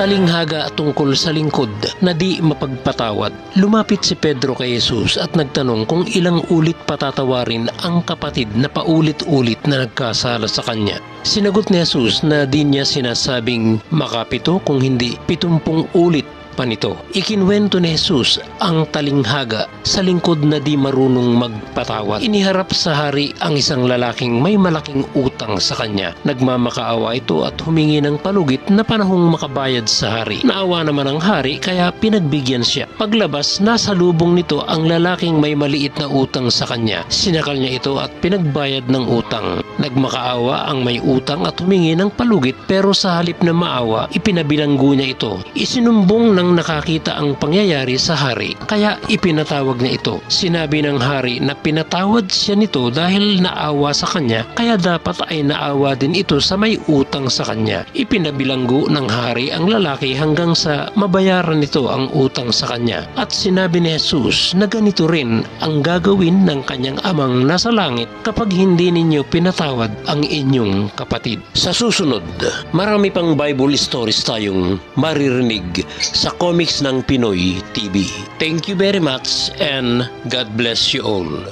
talinghaga tungkol sa lingkod na di mapagpatawad. Lumapit si Pedro kay Jesus at nagtanong kung ilang ulit patatawarin ang kapatid na paulit-ulit na nagkasala sa kanya. Sinagot ni Jesus na di niya sinasabing makapito kung hindi pitumpung ulit pa nito. Ikinwento ni Jesus ang talinghaga sa lingkod na di marunong magpatawad. Iniharap sa hari ang isang lalaking may malaking utang sa kanya. Nagmamakaawa ito at humingi ng palugit na panahong makabayad sa hari. Naawa naman ang hari kaya pinagbigyan siya. Paglabas, nasa lubong nito ang lalaking may maliit na utang sa kanya. Sinakal niya ito at pinagbayad ng utang. Nagmakaawa ang may utang at humingi ng palugit pero sa halip na maawa, ipinabilanggo niya ito. Isinumbong ng nakakita ang pangyayari sa hari kaya ipinatawag niya ito. Sinabi ng hari na pinatawad siya nito dahil naawa sa kanya kaya dapat ay naawa din ito sa may utang sa kanya. Ipinabilanggo ng hari ang lalaki hanggang sa mabayaran nito ang utang sa kanya. At sinabi ni Jesus na ganito rin ang gagawin ng kanyang amang nasa langit kapag hindi ninyo pinatawad ang inyong kapatid. Sa susunod, marami pang Bible stories tayong maririnig sa Comics ng Pinoy TV. Thank you very much and God bless you all.